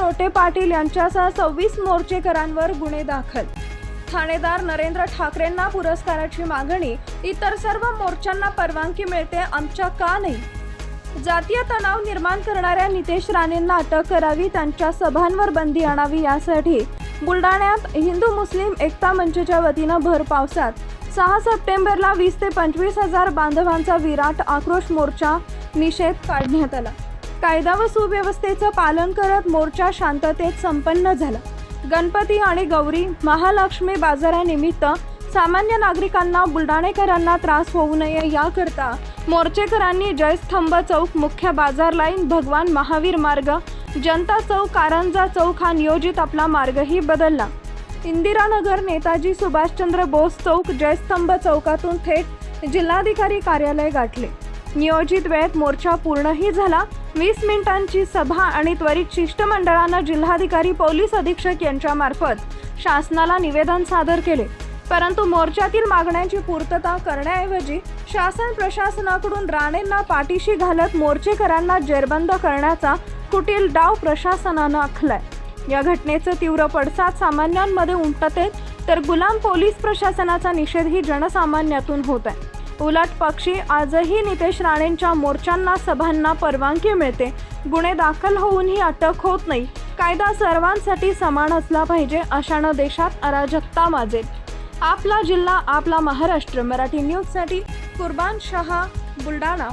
आपटे पाटील यांच्यासह सव्वीस मोर्चेकरांवर गुन्हे दाखल. ठाणेदार नरेंद्र ठाकरेंना पुरस्काराची मागणी. इतर सर्व मोर्चांना परवानगी मिळते आमच्या का नाही? जातीय तणाव निर्माण करणाऱ्या नितेश राणेंना अटक करावी त्यांच्या सभांवर बंदी आणावी यासाठी. बुलढाण्यात हिंदू मुस्लिम एकता मंचच्या वतीनं भर पावसात. सहा सप्टेंबरला वीस ते पंचवीस हजार बांधवांचा विराट आक्रोश मोर्चा निषेध काढण्यात आला. कायदा व सुव्यवस्थेचं पालन करत मोर्चा शांततेत संपन्न झाला. गणपती आणि गौरी महालक्ष्मी बाजारानिमित्त सामान्य नागरिकांना बुलढाणेकरांना त्रास होऊ नये याकरता मोर्चेकरांनी जयस्तंभ चौक मुख्य बाजार लाईन भगवान महावीर मार्ग जनता चौक कारंजा चौक हा नियोजित आपला मार्गही बदलला. इंदिरानगर नेताजी सुभाषचंद्र बोस चौक जयस्तंभ चौकातून थेट जिल्हाधिकारी कार्यालय गाठले. नियोजित वेळेत मोर्चा पूर्णही झाला. वीस मिनिटांची सभा आणि त्वरित शिष्टमंडळानं जिल्हाधिकारी पोलीस अधीक्षक यांच्यामार्फत शासनाला निवेदन सादर केले. परंतु मोर्चातील मागण्यांची पूर्तता करण्याऐवजी शासन प्रशासनाकडून राणेंना पाठीशी घालत मोर्चेकरांना जेरबंद करण्याचा कुटील डाव प्रशासनानं आखलाय. या घटनेचं तीव्र पडसाद सामान्यांमध्ये उमटत तर गुलाम पोलीस प्रशासनाचा निषेधही जनसामान्यातून होत आहे. उलट पक्षी आजही नितेश राणेंच्या मोर्चांना सभांना परवानगी मिळते. गुन्हे दाखल होऊनही अटक होत नाही. कायदा सर्वांसाठी समान असला पाहिजे अशानं देशात अराजकता माजेल. आपला जिल्हा आपला महाराष्ट्र. मराठी न्यूजसाठी कुर्बान शहा बुलढाणा.